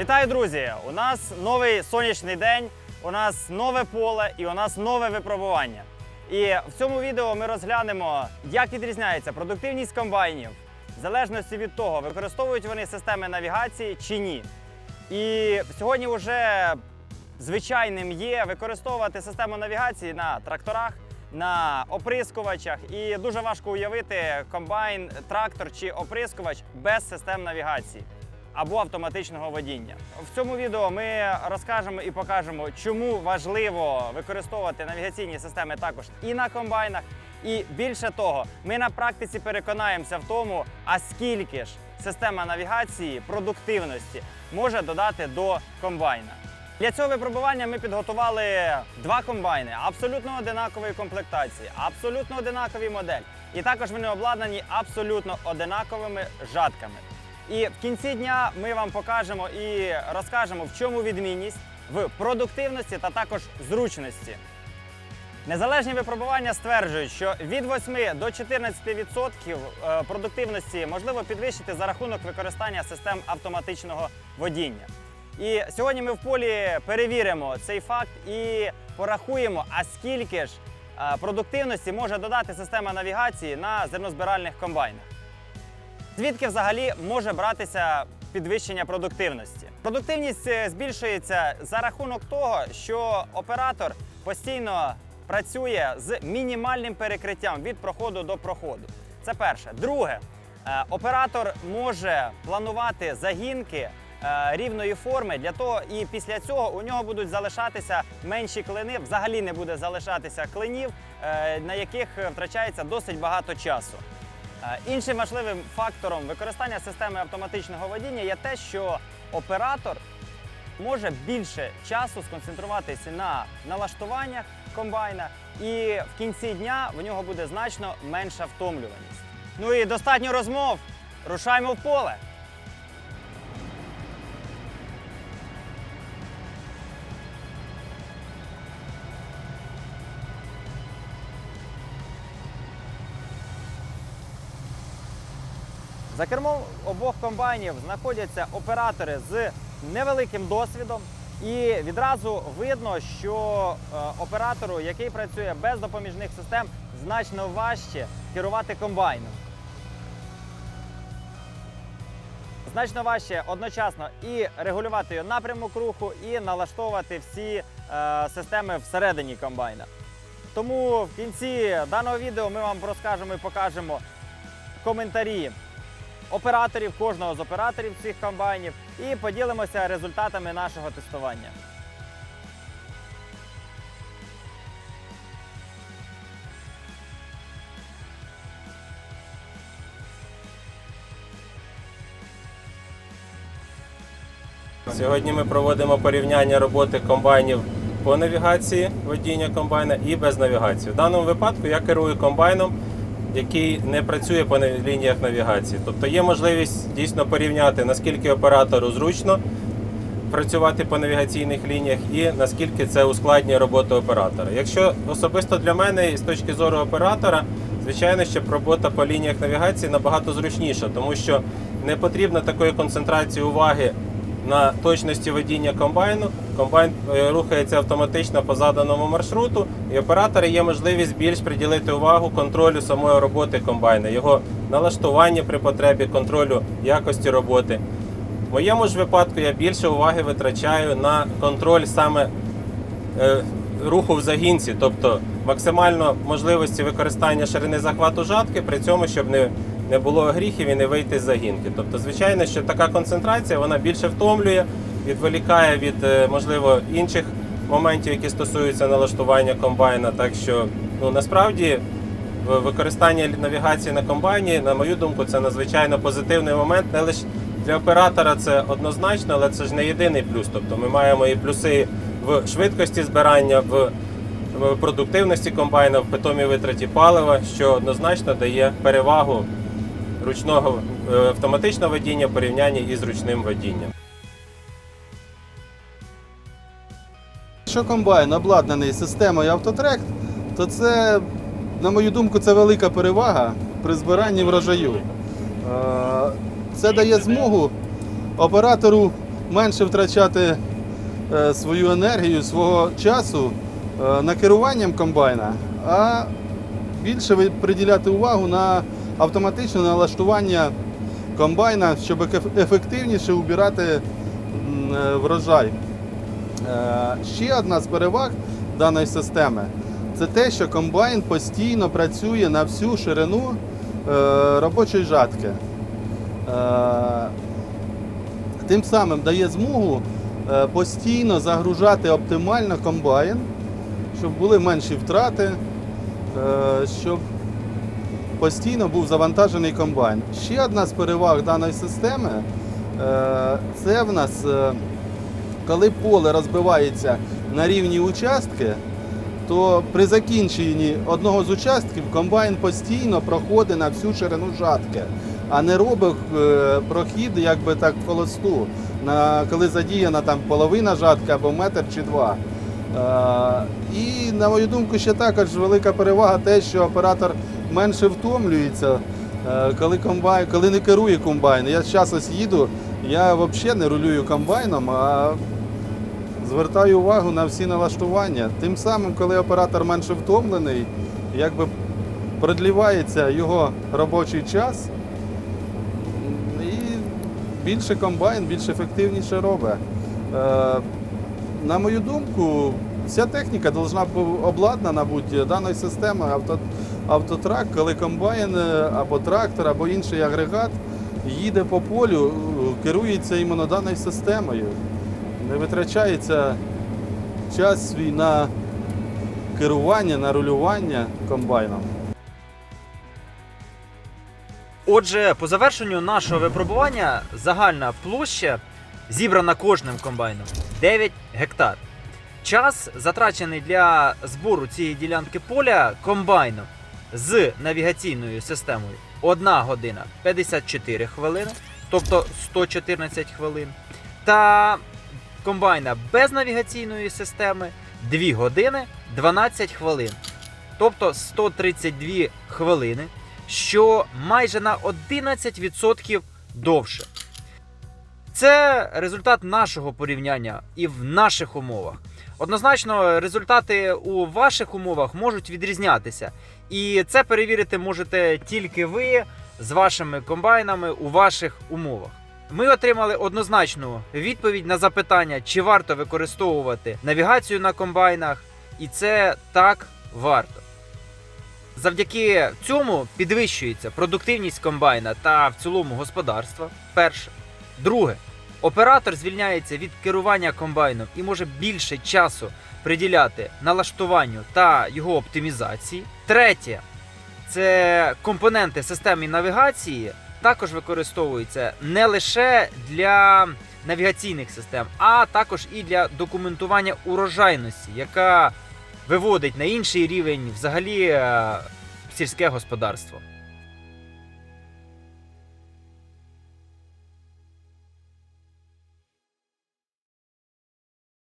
Вітаю, друзі! У нас новий сонячний день, у нас нове поле і у нас нове випробування. І в цьому відео ми розглянемо, як відрізняється продуктивність комбайнів в залежності від того, використовують вони системи навігації чи ні. І сьогодні вже звичайним є використовувати систему навігації на тракторах, на оприскувачах. І дуже важко уявити комбайн, трактор чи оприскувач без систем навігації або автоматичного водіння. В цьому відео ми розкажемо і покажемо, чому важливо використовувати навігаційні системи також і на комбайнах. І більше того, ми на практиці переконаємося в тому, а скільки ж система навігації продуктивності може додати до комбайна. Для цього випробування ми підготували два комбайни абсолютно одинакової комплектації, абсолютно одинакові модель. І також вони обладнані абсолютно одинаковими жатками. І в кінці дня ми вам покажемо і розкажемо, в чому відмінність в продуктивності та також зручності. Незалежні випробування стверджують, що від 8 до 14% е, продуктивності можливо підвищити за рахунок використання систем автоматичного водіння. І сьогодні ми в полі перевіримо цей факт і порахуємо, а скільки ж е, продуктивності може додати система навігації на зернозбиральних комбайнах. Звідки взагалі може братися підвищення продуктивності? Продуктивність е, збільшується за рахунок того, що оператор постійно працює з мінімальним перекриттям від проходу до проходу. Це перше. Друге, е, оператор може планувати загінки е, рівної форми для того, і після цього у нього будуть залишатися менші клини, взагалі не буде залишатися клинів, на яких втрачається досить багато часу. Е, Іншим важливим фактором використання системи автоматичного водіння є те, що оператор може більше часу сконцентруватися на налаштуваннях комбайна, і в кінці дня в нього буде значно менша втомлюваність. Ну і достатньо розмов. Рушаймо в поле. За кермом обох комбайнів знаходяться оператори з невеликим досвідом, і відразу видно, що е, оператору, який працює без допоміжних систем, значно важче керувати комбайном. Значно важче одночасно і регулювати його напрямок руху, і налаштовувати всі е, системи всередині комбайна. Тому в кінці даного відео ми вам розкажемо і покажемо коментарі операторів, кожного з операторів цих комбайнів і поділимося результатами нашого тестування. Сьогодні ми проводимо порівняння роботи комбайнів по навігації водіння комбайна і без навігації. В даному випадку я керую комбайном, який не працює по лініях навігації. Тобто є можливість дійсно порівняти, наскільки оператору зручно працювати по навігаційних лініях і наскільки це ускладнює роботу оператора. Якщо особисто для мене, з точки зору оператора, звичайно, що робота по лініях навігації набагато зручніша, тому що не потрібно такої концентрації уваги на точності водіння комбайну. Комбайн е, рухається автоматично по заданому маршруту, і оператора є можливість більш приділити увагу контролю самої роботи комбайна, його налаштування при потребі, контролю якості роботи. В моєму ж випадку я більше уваги витрачаю на контроль саме е, руху в загінці, тобто максимально можливості використання ширини захвату жатки, при цьому, щоб не, не було гріхів і не вийти з загінки. Тобто, звичайно, що така концентрація вона більше втомлює, відволікає від е, можливо інших моментів, які стосуються налаштування комбайна. Так що ну насправді використання навігації на комбайні, на мою думку, це надзвичайно позитивний момент. Не лише для оператора це однозначно, але це ж не єдиний плюс. Тобто ми маємо і плюси в швидкості збирання, в продуктивності комбайна, в питомій витраті палива, що однозначно дає перевагу ручного е, автоматичного водіння в порівнянні із ручним водінням. Якщо комбайн обладнаний системою автотрек, то це, на мою думку, це велика перевага при збиранні врожаю. Е, Це дає змогу оператору менше втрачати е, свою енергію, свого часу на керуванням комбайна, а більше приділяти увагу на автоматичне налаштування комбайна, щоб ефективніше убирати е, врожай. Е, Ще одна з переваг даної системи це те, що комбайн постійно працює на всю ширину е, робочої жатки. Тим самим дає змогу постійно загружати оптимально комбайн, щоб були менші втрати, щоб постійно був завантажений комбайн. Ще одна з переваг даної системи е, це в нас, е, коли поле розбивається на рівні участки, то при закінченні одного з участків комбайн постійно проходить на всю ширину жатки, а не робить е, прохід якби так в холосту, коли задіяна там половина жатки або метр чи два. І на мою думку, ще також велика перевага те, що оператор менше втомлюється, е, коли комбайн, коли не керує комбайн. Я зараз ось їду, я взагалі не рулюю комбайном, а звертаю увагу на всі налаштування. Тим самим, коли оператор менше втомлений, якби продлівається його робочий час. І більше комбайн, більш ефективніше робить. Е, на мою думку, вся техніка повинна бути обладнана бути даною системою автотрак, коли комбайн е, або трактор, або інший агрегат їде по полю, е, керується іменно даною системою. Не витрачається час свій на керування, на рулювання комбайном. Отже, по завершенню нашого випробування загальна площа зібрана кожним комбайном 9 гектар. Час затрачений для збору цієї ділянки поля комбайном з навігаційною системою 1 година 54 хвилини, тобто 114 хвилин. Та комбайна без навігаційної системи 2 години 12 хвилин, тобто 132 хвилини що майже на 11% довше. Це результат нашого порівняння і в наших умовах. Однозначно, результати у ваших умовах можуть відрізнятися. І це перевірити можете тільки ви з вашими комбайнами у ваших умовах. Ми отримали однозначну відповідь на запитання, чи варто використовувати навігацію на комбайнах, і це так варто. Завдяки цьому підвищується продуктивність комбайна та в цілому господарства. Перше. Друге. Оператор звільняється від керування комбайном і може більше часу приділяти налаштуванню та його оптимізації. Третє. Це компоненти системи навігації також використовуються не лише для навігаційних систем, а також і для документування урожайності, яка виводить на інший рівень взагалі е, сільське господарство.